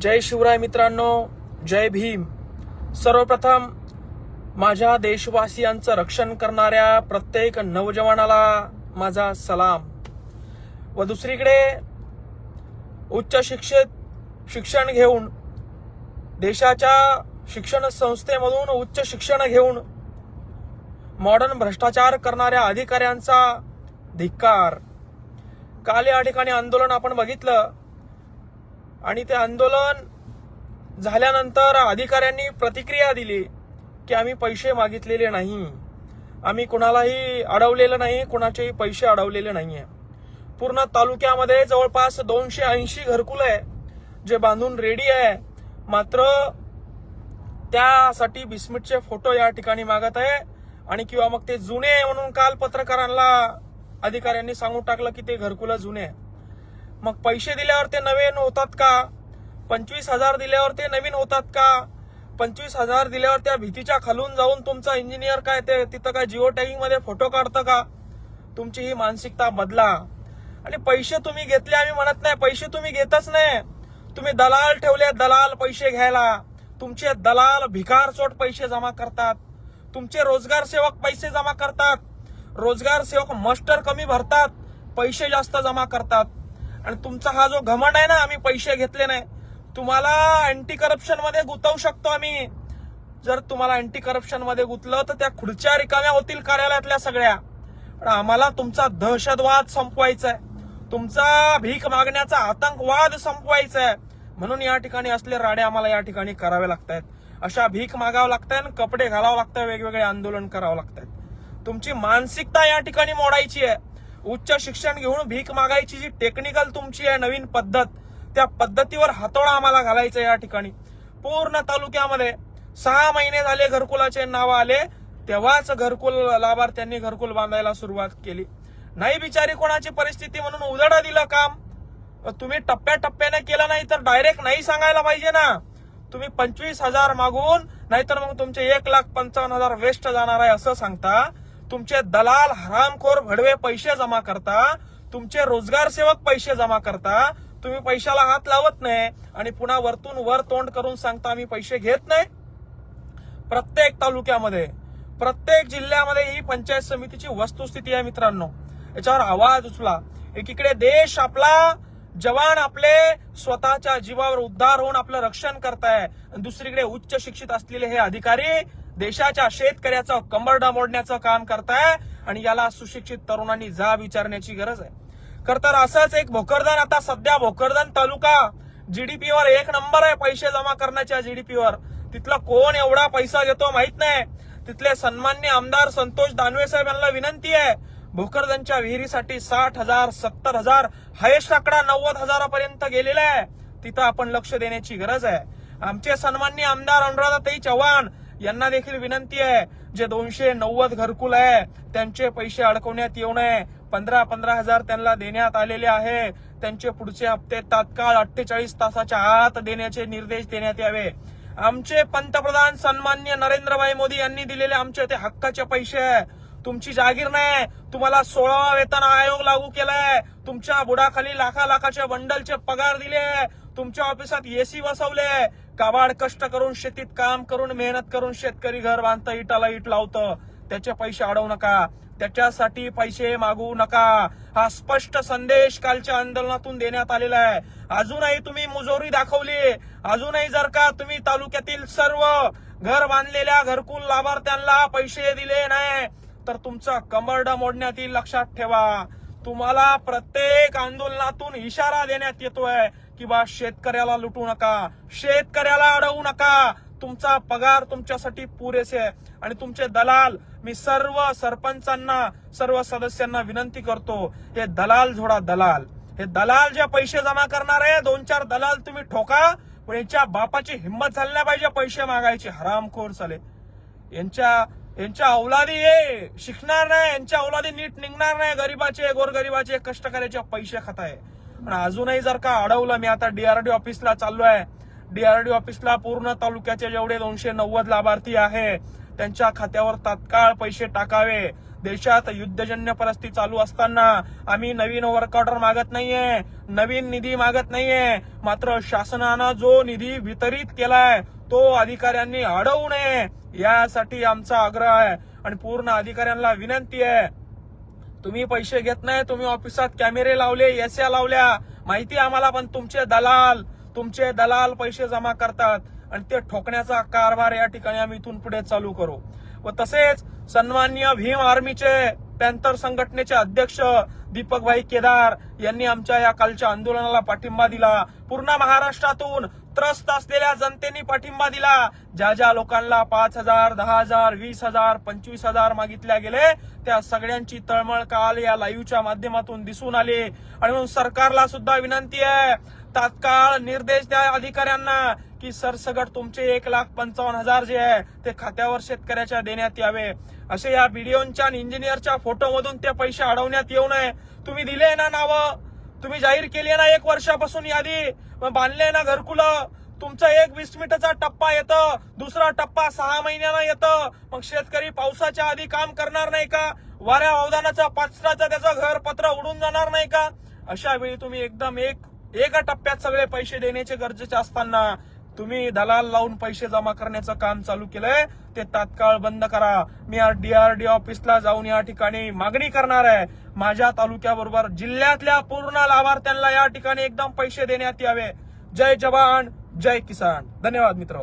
जय शिवराय मित्रांनो जय भीम. सर्वप्रथम माझ्या देशवासियांचं रक्षण करणाऱ्या प्रत्येक नवजवानाला माझा सलाम. व दुसरीकडे उच्च शिक्षित शिक्षण घेऊन देशाच्या शिक्षण संस्थेमधून उच्च शिक्षण घेऊन मॉडर्न भ्रष्टाचार करणाऱ्या अधिकाऱ्यांचा धिक्कार. काल या ठिकाणी आंदोलन आपण बघितलं. आणि ते आंदोलन झाल्यानंतर अधिकाऱ्यांनी प्रतिक्रिया दिली की आम्ही पैसे मागितलेले नाही. आम्ही कुणालाही अडवलेलं नाही कुणाचेही पैसे अडवलेले नाहीये. पूर्ण तालुक्यामध्ये जवळपास दोनशे ऐंशी घरकुल आहे जे बांधून रेडी आहे. मात्र त्यासाठी बिस्मिटचे फोटो या ठिकाणी मागत आहे आणि किंवा मग ते जुने आहे म्हणून काल पत्रकारांना अधिकाऱ्यांनी सांगून टाकलं की ते घरकुलं जुने आहे. मग पैसे दिल्यावर ते नवीन होतात का? पंचवीस हजार दिल्यावर ते नवीन होतात का? पंचवीस हजार दिल्यावर त्या भीतीच्या खालून जाऊन तुमचा इंजिनियर काय ते तिथं काय जिओ टॅगिंगमध्ये फोटो काढतं का? तुमची ही मानसिकता बदला. आणि पैसे तुम्ही घेतले आम्ही म्हणत नाही पैसे तुम्ही घेतच नाही. तुम्ही दलाल ठेवले दलाल पैसे घ्यायला. तुमचे दलाल भिकारचोट पैसे जमा करतात. तुमचे रोजगार सेवक पैसे जमा करतात. रोजगार सेवक मस्टर कमी भरतात. पैसे जास्त जमा करतात. आणि तुमचा हा जो घमंड आहे ना आम्ही पैसे घेतले नाही. तुम्हाला अँटी करप्शनमध्ये गुंतवू शकतो आम्ही. जर तुम्हाला अँटी करप्शनमध्ये गुतलं तर त्या खुर्च्या रिकाम्या होतील कार्यालयातल्या सगळ्या. पण आम्हाला तुमचा दहशतवाद संपवायचा आहे तुमचा भीक मागण्याचा आतंकवाद संपवायचा आहे म्हणून या ठिकाणी असले राडे आम्हाला या ठिकाणी करावे लागत आहेत अशा भीक मागावं लागतंय आणि कपडे घालावं लागतं वेगवेगळे आंदोलन करावं लागतात तुमची मानसिकता या ठिकाणी मोडायची आहे उच्च शिक्षण घेऊन भीक मागायची जी टेक्निकल तुमची आहे नवीन पद्धत त्या पद्धतीवर हातोडा आम्हाला घालायचा या ठिकाणी. पूर्ण तालुक्यामध्ये सहा महिने झाले घरकुलाचे नाव आले तेव्हाच घरकुल लाभार्थ्यांनी घरकुल बांधायला सुरुवात केली. नाही बिचारी कोणाची परिस्थिती म्हणून उजडा दिलं काम. तुम्ही टप्प्याटप्प्याने केलं नाही तर डायरेक्ट नाही सांगायला पाहिजे ना. तुम्ही पंचवीस हजार मागून नाहीतर मग तुमचे एक लाख पंचावन्न हजार वेस्ट जाणार आहे असं सांगता. तुमचे दलाल हरामखोर भडवे पैसे जमा करता तुमचे रोजगार सेवक पैसे जमा करता तुम्ही पैशाला हात लावत नाही आणि पुन्हा वरतून वर तोंड करून सांगता आम्ही पैसे घेत नाही? प्रत्येक तालुक्यामध्ये प्रत्येक जिल्ह्यामध्ये ही पंचायत समितीची वस्तुस्थिती आहे मित्रांनो. याच्यावर आवाज उचला. एकीकडे देश आपला जवान आपले स्वतःच्या जीवावर उद्धार होऊन आपलं रक्षण करताय. आणि दुसरीकडे उच्च शिक्षित असलेले हे अधिकारी देशाच्या शेतकऱ्याचं कंबरडा मोडण्याचं काम करताय आणि याला सुशिक्षित तरुणांनी जा विचारण्याची गरज आहे. खर तर असंच एक भोकरदान आता सध्या भोकरदन तालुका जीडीपीवर एक नंबर आहे पैसे जमा करण्याच्या जीडीपीवर तिथला कोण एवढा पैसा घेतो माहीत नाही. तिथले सन्मान्य आमदार संतोष दानवे साहेब यांना विनंती आहे. भोकरदनच्या विहिरीसाठी साठ हजार सत्तर हजार हायेस्ट आकडा नव्वद हजारापर्यंत गेलेला आहे. तिथं आपण लक्ष देण्याची गरज आहे. आमचे सन्मान्य आमदार अनुराधाताई चव्हाण यांना देखील विनंती आहे जे दोनशे नव्वद घरकुल आहे त्यांचे पैसे अडकवण्यात येऊ नये. पंधरा पंधरा हजार त्यांना देण्यात आलेले आहे. त्यांचे पुढचे हप्ते तात्काळ अठ्ठेचाळीस तासाच्या आत देण्याचे निर्देश देण्यात यावे. आमचे पंतप्रधान सन्मान्य नरेंद्रभाई मोदी यांनी दिलेले आमचे ते हक्काचे पैसे तुमची जागीर नाही. तुम्हाला सोळावा वेतन आयोग लागू केलाय. तुमच्या बुडाखाली लाखा लाखाच्या बंडलचे पगार दिले. तुमच्या ऑफिसात एसी बसवले काबाड कष्ट करून शेतीत काम करून मेहनत करून शेतकरी घर बांधतं इटाला इट लावतं. त्याचे पैसे अडवू नका. त्याच्यासाठी पैसे मागू नका. हा स्पष्ट संदेश कालच्या आंदोलनातून देण्यात आलेला आहे. अजूनही तुम्ही मुजोरी दाखवली. अजूनही जर का तुम्ही तालुक्यातील सर्व घर बांधलेल्या घरकुल लाभार्थ्यांना पैसे दिले नाही तर तुमचा कमरडा मोडण्यात येईल लक्षात ठेवा. तुम्हाला प्रत्येक आंदोलनातून इशारा देण्यात येतोय. किंवा शेतकऱ्याला लुटू नका शेतकऱ्याला अडवू नका. तुमचा पगार तुमच्यासाठी पुरेसे आहे. आणि तुमचे दलाल मी सर्व सरपंचांना सर्व सदस्यांना विनंती करतो हे दलाल झोडा दलाल. हे दलाल जे पैसे जमा करणार आहे दोन चार दलाल तुम्ही ठोका पण यांच्या बापाची हिंमत झाली नाही पाहिजे पैसे मागायची. हरामखोर चाले यांच्या यांच्या अवलादी हे शिकणार नाही यांच्या अवलादी नीट निघणार नाही. गरीबाचे गोरगरीबाचे कष्टकऱ्याचे पैसे खाताय. पण अजूनही जर का अडवलं मी आता डीआरडी ऑफिसला चाललोय. डीआरडी ऑफिसला पूर्ण तालुक्याचे जेवढे दोनशे नव्वद लाभार्थी आहे त्यांच्या खात्यावर तात्काळ पैसे टाकावे. देशात युद्धजन्य परिस्थिती चालू असताना आम्ही नवीन वर्क ऑर्डर मागत नाहीये नवीन निधी मागत नाहीये. मात्र शासनानं जो निधी वितरित केलाय तो अधिकाऱ्यांनी अडवू नये. यासाठी आमचा आग्रह आहे आणि पूर्ण अधिकाऱ्यांना विनंती आहे. तुम्ही पैसे घेत नाही तुम्ही ऑफिसात कॅमेरे लावले एस्या लावल्या. माहिती आम्हाला पण तुमचे दलाल तुमचे दलाल पैसे जमा करतात. आणि ते ठोकण्याचा कारभार या ठिकाणी आम्ही इथून पुढे चालू करू. व तसेच सन्मान्य भीम आर्मीचे पॅन्थर संघटनेचे अध्यक्ष दीपकभाई केदार यांनी आमच्या या कालच्या आंदोलनाला पाठिंबा दिला. पूर्ण महाराष्ट्रातून त्रस्त असलेल्या जनतेने पाठिंबा दिला. ज्या ज्या लोकांना पाच हजार दहा हजार वीस हजार पंचवीस हजार मागितल्या गेले त्या सगळ्यांची तळमळ काल या लाईव्हच्या माध्यमातून दिसून आली. आणि म्हणून सरकारला सुद्धा विनंती आहे तात्काळ निर्देश द्या अधिकाऱ्यांना की सरसगट तुमचे एक लाख पंचावन्न हजार जे आहे ते खात्यावर शेतकऱ्याच्या देण्यात यावे. असे या बीडीओच्या आणि इंजिनियरच्या फोटोमधून ते पैसे अडवण्यात येऊ नये. तुम्ही दिले ना नावं? तुम्ही जाहीर केली ना एक वर्षापासून यादी? बांधले ना घरकुलं. तुमचा एक वीस मिनिटाचा टप्पा येतं. दुसरा टप्पा सहा महिन्यानं येतं. मग शेतकरी पावसाच्या आधी काम करणार नाही का? वाऱ्या अवधानाचा पाचराचा त्याचं घर पत्र उडून जाणार नाही का? अशा वेळी तुम्ही एकदम एक एका टप्प्यात सगळे पैसे देण्याचे गरजेचे असताना तुम्ही दलाल लावून पैसे जमा करण्याचं काम चालू केलंय ते तात्काळ बंद करा. मी डीआरडी ऑफिसला जाऊन या ठिकाणी मागणी करणार आहे. माझ्या तालुक्याबरोबर जिल्ह्यातल्या पूर्ण लाभार्थ्यांना या ठिकाणी एकदम पैसे देण्यात यावे. जय जवान जय किसान. धन्यवाद मित्र